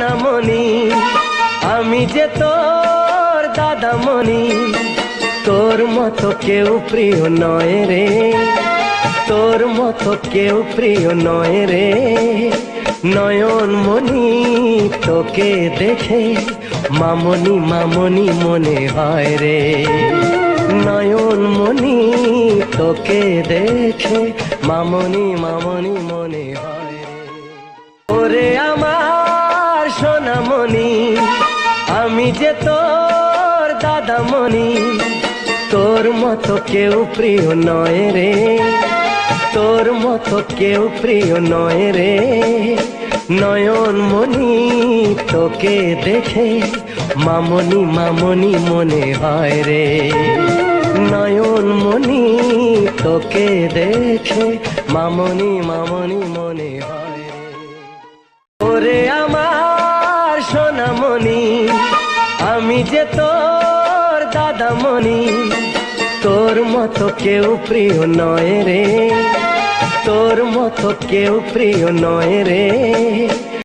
সোনামণি আমি যে তোর দাদামণি, তোর মতো কেউ প্রিয় নয় রে, তোর মতো কেউ প্রিয় নয় রে। নয়ন মনি তোকে দেখে মামনি মামনি মনে হয় রে। নয়ন মনি তোকে দেখে মামনি মামনি মনে হয় যে তোর দাদামণি তোর মতো কেউ প্রিয় নয় রে। তোর মতো কেউ প্রিয় নয় রে। নয়ন মনি তোকে দেখে মামনি মামনি মনে হয় রে। নয়ন মনি তোকে দেখে মামনি মামনি মনে হয় রে। ওরে আমার সোনামণি আমি যে তোর দাদামণি তোর মতো কেউ প্রিয় নয় রে। তোর মতো কেউ প্রিয় নয় রে।